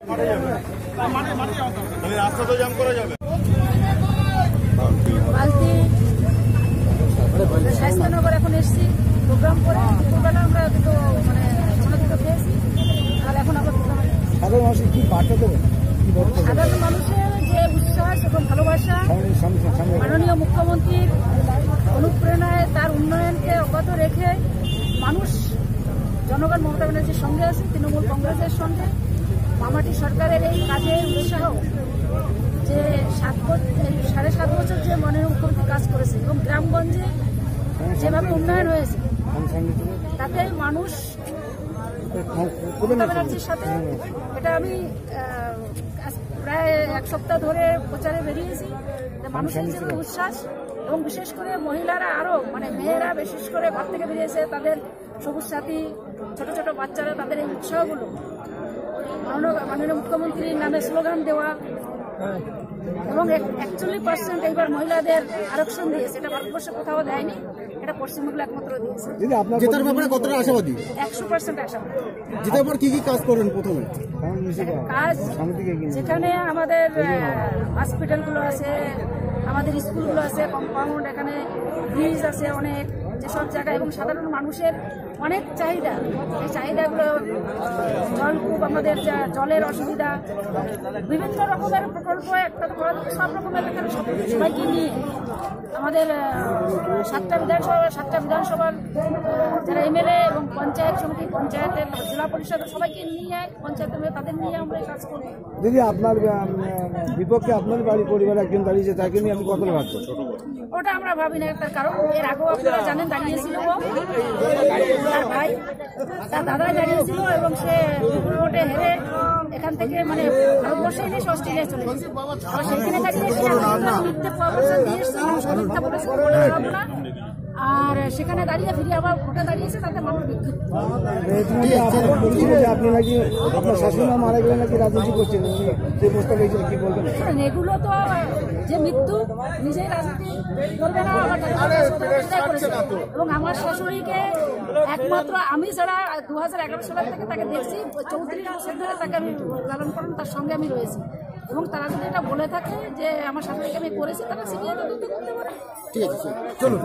তাহলে রাস্তা তো জাম করা যাবে। স্বাস্থ্যনগর এখন এসছি প্রোগ্রাম করে দুপুরবেলা আমরা দুটো মানে দুটো খেয়েছি। আর এখন আমরা প্রোগ্রামে সাধারণ মানুষের কি বার্তা বক্তব্য? সাধারণ মানুষের যে উচ্ছ্বাস এবং ভালোবাসা মাননীয় মুখ্যমন্ত্রীর অনুপ্রেরণায় তার উন্নয়নকে অব্যাহত রেখে মানুষ জনগণ মমতা ব্যানার্জির সঙ্গে আছে তৃণমূল কংগ্রেসের সঙ্গে। মামাটি সরকারের এই কাজের উৎসাহ যে সাত সাড়ে সাত বছর যে মনের মুখ্যমন্ত্রী কাজ করেছে এবং গ্রামগঞ্জে যেভাবে উন্নয়ন হয়েছে, তাতে মানুষ সাথে এটা আমি প্রায় এক সপ্তাহ ধরে প্রচারে বেরিয়েছি। মানুষের যে উচ্ছ্বাস এবং বিশেষ করে মহিলারা আরও মানে মেয়েরা বিশেষ করে ঘর থেকে বেরিয়েছে, তাদের সবুজ সাথী, ছোট ছোট বাচ্চারা, তাদের এই উৎসাহগুলো। মাননীয় মুখ্যমন্ত্রীর নামে স্লোগান দেওয়া এবং একচল্লিশ পার্সেন্ট এইবার মহিলাদের আরক্ষণ দিয়েছে। এটা ভারতবর্ষে কোথাও দেয়নি এটা পশ্চিমবঙ্গ একমাত্র দিয়েছে। জেতার ব্যাপারে কতটা আশাবাদী? একশো পার্সেন্ট আশা জেতার পর কি কি কাজ প্রথমে? যেখানে আমাদের হসপিটালগুলো আছে আমাদের স্কুলগুলো আছে কম্পাউন্ড এখানে ব্রিজ আছে অনেক। যেসব জায়গা এবং সাধারণ মানুষের অনেক চাহিদা, এই চাহিদাগুলো জলকূপ আমাদের যা জলের অসুবিধা, বিভিন্ন রকমের প্রকল্প, একটা সব রকমের এখানে সবাইকে নিয়ে আমাদের সাতটা বিধানসভা, সাতটা বিধানসভার এমএলএ এবং পঞ্চায়েত সমিতি পঞ্চায়েতের জেলা পরিষদের সবাইকে নিয়ে পঞ্চায়েত তাদের নিয়ে আমরা কাজ করব। দিদি আপনার বিপক্ষে আপনার বাড়ি পরিবার একজন দাঁড়িয়েছে তাকে নিয়ে আপনি কতটা ভাবছেন ওটা আমরা ভাবি না তার কারণ। এর আগেও আপনারা জানেন দাঁড়িয়েছিল তার ভাই তার দাদা দাঁড়িয়েছিল এবং সে বিপুল ভোটে হেরে এখান থেকে মানে ভারতবর্ষে এনে সে অস্ট্রেলিয়ায় চলে গেছে। আবার সেখানে দাঁড়িয়ে মিথ্যে বলে না। আর সেখানে দাঁড়িয়ে ফিরে আবার ভোটে দাঁড়িয়েছে তাতে মানুষ বিক্ষুব্ধ। আপনার বলছিল যে আপনি নাকি আপনার শাশুড়ি মা মারা গেলে নাকি রাজনীতি করছেন যে প্রস্তাব হয়েছিল কি বলবেন? এগুলো তো যে মৃত্যু নিজেই রাজনীতি করবে না তাকে এবং আমার শাশুড়িকে একমাত্র আমি ছাড়া দু হাজার এগারো সালের থেকে তাকে দেখছি চৌত্রিশ বছর ধরে তাকে আমি লালন পালন তার সঙ্গে আমি রয়েছি। এবং তারা যদি এটা বলে থাকে যে আমার শাশুড়িকে আমি করেছি তারা সিবিআই করতে পারে ঠিক আছে চলুন